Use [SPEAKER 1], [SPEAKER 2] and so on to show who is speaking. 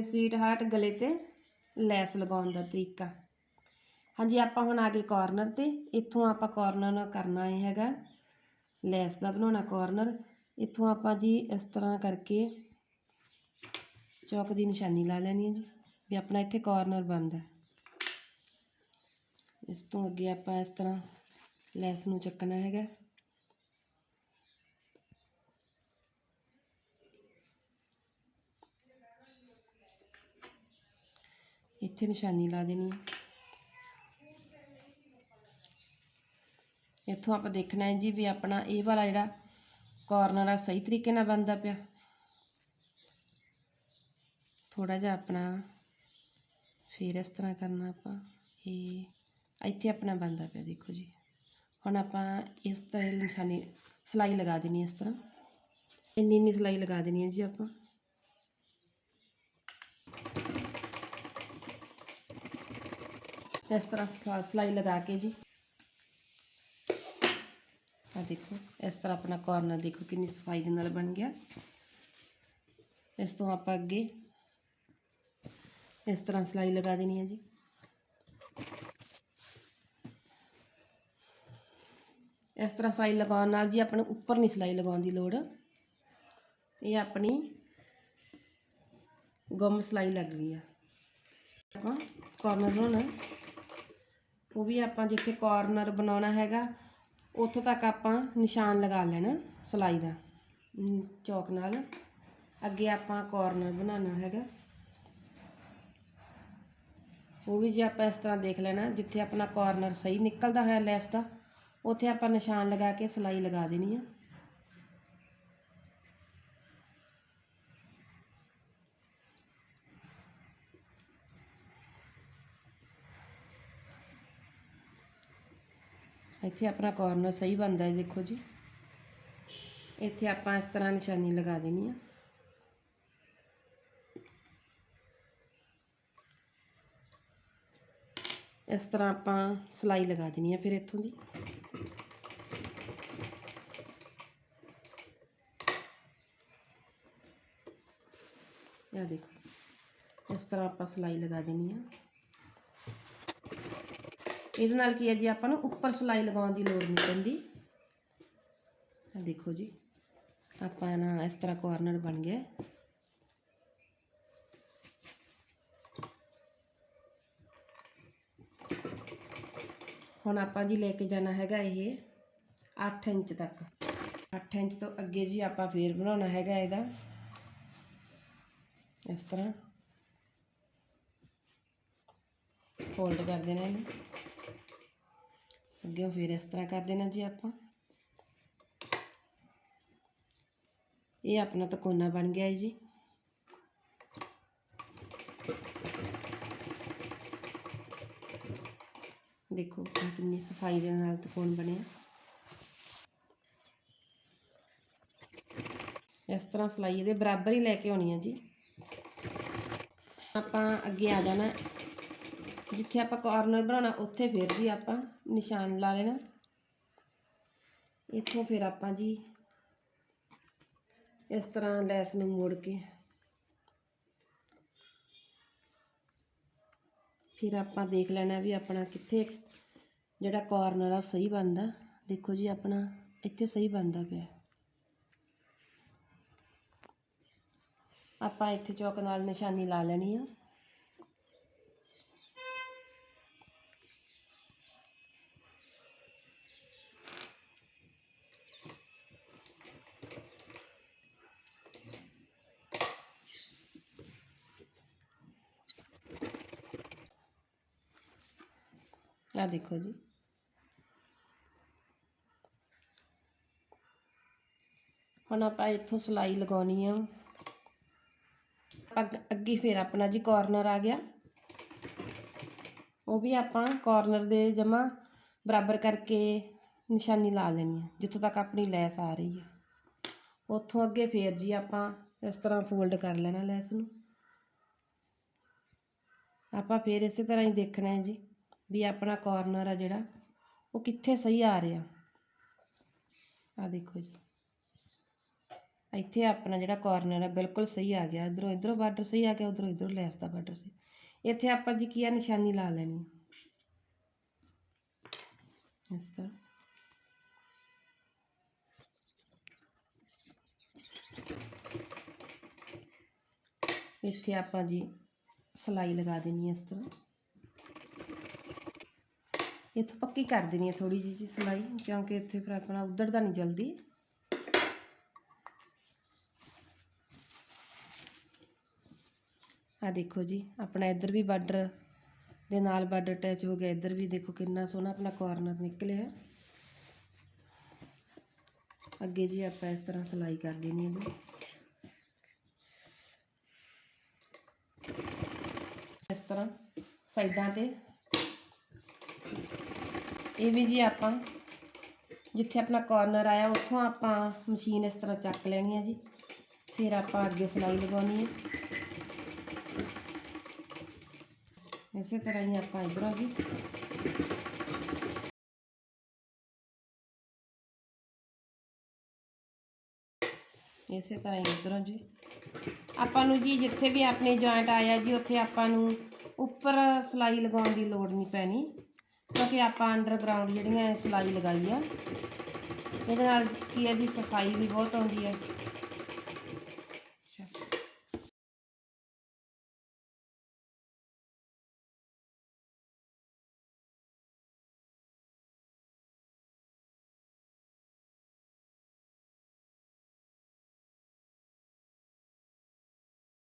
[SPEAKER 1] ਸਿੱਖਾਂਗੇ sweet heart ਗਲੇ ਤੇ ਲੈਸ ਲਗਾਉਣ ਦਾ ਤਰੀਕਾ। ਹਾਂਜੀ, ਆਪਾਂ ਹੁਣ ਆ ਗਏ ਕਾਰਨਰ ਤੇ। ਇੱਥੋਂ ਆਪਾਂ ਕਾਰਨਰ ਕਰਨਾ ਹੈ ਹੈਗਾ, ਲੈਸ ਦਾ ਬਣਾਉਣਾ ਕਾਰਨਰ ਇੱਥੋਂ ਆਪਾਂ ਜੀ ਇਸ ਤਰ੍ਹਾਂ ਕਰਕੇ ਚੌਕ ਦੀ ਨਿਸ਼ਾਨੀ ਲਾ ਲੈਣੀ ਹੈ ਜੀ, ਵੀ ਆਪਣਾ ਇੱਥੇ ਕਾਰਨਰ ਬਣਦਾ ਇਸ ਤੋਂ ਅੱਗੇ ਆਪਾਂ ਇਸ ਤਰ੍ਹਾਂ ਲੈਸ ਨੂੰ ਚੱਕਣਾ ਹੈਗਾ। ਇੱਥੇ ਨਿਸ਼ਾਨੀ ਲਾ ਦੇਣੀ ਹੈ ਇੱਥੋਂ ਆਪਾਂ ਦੇਖਣਾ ਹੈ ਜੀ ਵੀ ਆਪਣਾ ਇਹ ਵਾਲਾ ਜਿਹੜਾ ਕਾਰਨਰ ਆ, ਸਹੀ ਤਰੀਕੇ ਨਾਲ ਬਣਦਾ ਪਿਆ। ਥੋੜਾ ਜਿਹਾ ਆਪਣਾ ਫਿਰ ਇਸ ਤਰ੍ਹਾਂ ਕਰਨਾ ਆਪਾਂ। ਇਹ ਇੱਥੇ ਆਪਣਾ ਬਣਦਾ ਪਿਆ, ਦੇਖੋ ਜੀ। ਹੁਣ ਆਪਾਂ ਇਸ ਤਰ੍ਹਾਂ ਨਿਸ਼ਾਨੀ ਸਿਲਾਈ ਲਗਾ ਦੇਣੀ ਇਸ ਤਰ੍ਹਾਂ। ਇੰਨੀ ਇੰਨੀ ਸਿਲਾਈ ਲਗਾ ਦੇਣੀ ਹੈ ਜੀ ਆਪਾਂ। ਇਸ ਤਰ੍ਹਾਂ ਸਿਲਾ- ਸਿਲਾਈ ਲਗਾ ਕੇ ਜੀ ਆ ਦੇਖੋ ਇਸ ਤਰ੍ਹਾਂ ਆਪਣਾ ਕਾਰਨਰ ਦੇਖੋ ਕਿੰਨੀ ਸਫ਼ਾਈ ਦੇ ਨਾਲ ਬਣ ਗਿਆ ਇਸ ਤੋਂ ਆਪਾਂ ਅੱਗੇ ਇਸ ਤਰ੍ਹਾਂ ਸਿਲਾਈ ਲਗਾ ਦੇਣੀ ਹੈ ਜੀ ਇਸ ਤਰ੍ਹਾਂ ਸਿਲਾਈ ਲਗਾਉਣ ਨਾਲ ਜੀ ਆਪਾਂ ਨੂੰ ਉੱਪਰ ਨਹੀਂ ਸਿਲਾਈ ਲਗਾਉਣ ਦੀ ਲੋੜ ਇਹ ਆਪਣੀ ਗੁੰਮ ਸਿਲਾਈ ਲੱਗ ਗਈ ਆ ਆਪਾਂ ਕਾਰਨਰ ਬਣਾਉਣਾ ਉਹ ਵੀ ਆਪਾਂ ਜਿੱਥੇ ਕੋਰਨਰ ਬਣਾਉਣਾ ਹੈਗਾ, ਉੱਥੋਂ ਤੱਕ ਆਪਾਂ ਨਿਸ਼ਾਨ ਲਗਾ ਲੈਣਾ ਸਿਲਾਈ ਦਾ ਚੌਕ ਨਾਲ। ਅੱਗੇ ਆਪਾਂ ਕੋਰਨਰ ਬਣਾਉਣਾ ਹੈਗਾ। ਉਹ ਵੀ ਜੇ ਆਪਾਂ ਇਸ ਤਰ੍ਹਾਂ ਦੇਖ ਲੈਣਾ, ਜਿੱਥੇ ਆਪਣਾ ਕੋਰਨਰ ਸਹੀ ਨਿਕਲਦਾ ਹੋਇਆ ਲੈਸ ਦਾ, ਉੱਥੇ ਆਪਾਂ ਨਿਸ਼ਾਨ ਲਗਾ ਕੇ ਸਿਲਾਈ ਲਗਾ ਦੇਣੀ ਆ। ਇੱਥੇ ਆਪਣਾ ਕੋਰਨਰ ਸਹੀ ਬਣਦਾ ਹੈ, ਦੇਖੋ ਜੀ। ਇੱਥੇ ਆਪਾਂ ਇਸ ਤਰ੍ਹਾਂ ਨਿਸ਼ਾਨੀ ਲਗਾ ਦੇਣੀ ਆ। ਇਸ ਤਰ੍ਹਾਂ ਆਪਾਂ ਸਿਲਾਈ ਲਗਾ ਦੇਣੀ ਆ ਫਿਰ ਇੱਥੋਂ ਦੀ। ਇਹ ਦੇਖੋ, ਇਸ ਤਰ੍ਹਾਂ ਆਪਾਂ ਸਿਲਾਈ ਲਗਾ ਦੇਣੀ ਆ। ਇਹਦੇ ਨਾਲ ਕੀ ਹੈ ਜੀ, ਆਪਾਂ ਨੂੰ ਉੱਪਰ ਸਿਲਾਈ ਲਗਾਉਣ ਦੀ ਲੋੜ ਨਹੀਂ ਪੈਂਦੀ। ਆ ਦੇਖੋ ਜੀ, ਆਪਾਂ ਨਾ ਇਸ ਤਰ੍ਹਾਂ ਕਾਰਨਰ ਬਣ ਗਿਆ। ਹੁਣ ਆਪਾਂ ਜੀ ਲੈ ਕੇ ਜਾਣਾ ਹੈਗਾ ਇਹ 8 ਇੰਚ ਤੱਕ। 8 ਇੰਚ ਤੋਂ ਅੱਗੇ ਜੀ ਆਪਾਂ ਫੇਰ ਬਣਾਉਣਾ ਹੈਗਾ ਇਹਦਾ। ਇਸ ਤਰ੍ਹਾਂ। ਫੋਲਡ ਕਰ ਦੇਣਾ ਇਹਨੂੰ। ਅੱਗੇ ਫਿਰ ਇਸ ਤਰ੍ਹਾਂ ਕਰ ਦੇਣਾ ਜੀ ਆਪਾਂ। ਇਹ ਆਪਣਾ ਤਕੋਨਾ ਬਣ ਗਿਆ ਹੈ ਜੀ। ਦੇਖੋ ਕਿੰਨੀ ਸਫ਼ਾਈ ਦੇ ਨਾਲ ਤਕੋਨ ਬਣਿਆ। ਇਸ ਤਰ੍ਹਾਂ ਸਿਲਾਈ ਇਹਦੇ ਬਰਾਬਰ ਹੀ ਲੈ ਕੇ ਆਉਣੀ ਹੈ ਜੀ। ਆਪਾਂ ਅੱਗੇ ਆ ਜਾਣਾ। ਜਿੱਥੇ ਆਪਾਂ ਕਾਰਨਰ ਬਣਾਉਣਾ, ਉੱਥੇ ਫਿਰ ਜੀ ਆਪਾਂ ਨਿਸ਼ਾਨ ਲਾ ਲੈਣਾ। ਇੱਥੋਂ ਫਿਰ ਆਪਾਂ ਜੀ ਇਸ ਤਰ੍ਹਾਂ ਲੈਸ ਨੂੰ ਮੋੜ ਕੇ ਫਿਰ ਆਪਾਂ ਦੇਖ ਲੈਣਾ ਵੀ ਆਪਣਾ ਕਿੱਥੇ ਜਿਹੜਾ ਕਾਰਨਰ ਆ ਸਹੀ ਬਣਦਾ। ਦੇਖੋ ਜੀ ਆਪਣਾ ਇੱਥੇ ਸਹੀ ਬਣਦਾ ਪਿਆ। ਆਪਾਂ ਇੱਥੇ ਚੌਕ ਨਾਲ ਨਿਸ਼ਾਨੀ ਲਾ ਲੈਣੀ ਆ। ਆ ਦੇਖੋ ਜੀ। ਹੁਣ ਆਪਾਂ ਇੱਥੋਂ ਸਿਲਾਈ ਲਗਾਉਣੀ ਆ। ਅੱਗ- ਅੱਗੇ ਫਿਰ ਆਪਣਾ ਜੀ ਕਾਰਨਰ ਆ ਗਿਆ। ਉਹ ਵੀ ਆਪਾਂ ਕਾਰਨਰ ਦੇ ਜਮਾ ਬਰਾਬਰ ਕਰਕੇ ਨਿਸ਼ਾਨੀ ਲਾ ਲੈਣੀ ਹੈ ਜਿੱਥੋਂ ਤੱਕ ਆਪਣੀ ਲੈਸ ਆ ਰਹੀ ਹੈ ਉੱਥੋਂ ਅੱਗੇ ਫੇਰ ਜੀ ਆਪਾਂ ਇਸ ਤਰ੍ਹਾਂ ਫੋਲਡ ਕਰ ਲੈਣਾ ਲੈਸ ਨੂੰ। ਆਪਾਂ ਫੇਰ ਇਸੇ ਤਰ੍ਹਾਂ ਹੀ ਦੇਖਣਾ ਹੈ ਜੀ। ਵੀ ਆਪਣਾ ਕਾਰਨਰ ਆ ਜਿਹੜਾ, ਉਹ ਕਿੱਥੇ ਸਹੀ ਆ ਰਿਹਾ। ਆ ਦੇਖੋ ਜੀ। ਇੱਥੇ ਆਪਣਾ ਜਿਹੜਾ ਕਾਰਨਰ ਹੈ ਬਿਲਕੁਲ ਸਹੀ ਆ ਗਿਆ। ਇਧਰੋਂ ਇਧਰੋਂ ਬਾਰਡਰ ਸਹੀ ਆ ਗਿਆ, ਉਧਰੋਂ, ਇਧਰੋਂ ਲੈਸ ਦਾ ਬਾਰਡਰ ਸਹੀ। ਇੱਥੇ ਆਪਾਂ ਜੀ ਕੀ ਆ, ਨਿਸ਼ਾਨੀ ਲਾ ਲੈਣੀ। ਇਸ ਤਰ੍ਹਾਂ। ਇੱਥੇ ਆਪਾਂ ਜੀ ਸਲਾਈ ਲਗਾ ਦੇਣੀ ਹੈ ਇਸ ਤਰ੍ਹਾਂ। ਇੱਥੋਂ ਪੱਕੀ ਕਰ ਦੇਣੀ ਹੈ ਥੋੜੀ ਜਿਹੀ ਜੀ ਸਲਾਈ, ਕਿਉਂਕਿ ਇੱਥੇ ਫਿਰ ਆਪਣਾ ਉਧੜਦਾ ਨਹੀਂ ਜਲਦੀ। ਆ ਦੇਖੋ ਜੀ, ਆਪਣਾ ਇੱਧਰ ਵੀ ਬਾਰਡਰ ਦੇ ਨਾਲ ਬਾਰਡਰ ਅਟੈਚ ਹੋ ਗਿਆ, ਇੱਧਰ ਵੀ ਦੇਖੋ ਕਿੰਨਾ ਸੋਹਣਾ ਆਪਣਾ ਕਾਰਨਰ ਨਿਕਲਿਆ। ਅੱਗੇ ਜੀ ਆਪਾਂ ਇਸ ਤਰ੍ਹਾਂ ਸਲਾਈ ਕਰ ਦੇਣੀ ਹੈ ਜੀ। ਇਸ ਤਰ੍ਹਾਂ ਸਾਈਡਾਂ ਤੇ ਇਹ ਵੀ ਜੀ ਆਪਾਂ ਜਿੱਥੇ ਆਪਣਾ ਕਾਰਨਰ ਆਇਆ, ਉੱਥੋਂ ਆਪਾਂ ਮਸ਼ੀਨ ਇਸ ਤਰ੍ਹਾਂ ਚੱਕ ਲੈਣੀ ਹੈ ਜੀ। ਫਿਰ ਆਪਾਂ ਅੱਗੇ ਸਲਾਈ ਲਗਾਉਣੀ ਹੈ ਇਸੇ ਤਰ੍ਹਾਂ ਹੀ ਆਪਾਂ ਇਧਰੋਂ ਜੀ। ਇਸੇ ਤਰ੍ਹਾਂ ਹੀ ਇਧਰੋਂ ਜੀ। ਆਪਾਂ ਨੂੰ ਜੀ ਜਿੱਥੇ ਵੀ ਆਪਣੇ ਜੁਆਇੰਟ ਆਇਆ ਜੀ, ਉੱਥੇ ਆਪਾਂ ਨੂੰ ਉੱਪਰ ਸਲਾਈ ਲਗਾਉਣ ਦੀ ਲੋੜ ਨਹੀਂ ਪੈਣੀ। ਕਿਉਂਕਿ ਆਪਾਂ ਅੰਡਰਗਰਾਉਂਡ ਜਿਹੜੀਆਂ ਇਹ ਸਲਾਈ ਲਗਾਈ ਆ, ਇਹਦੇ ਨਾਲ ਕੀ ਹੈ ਜੀ ਸਫ਼ਾਈ ਵੀ ਬਹੁਤ ਆਉਂਦੀ ਹੈ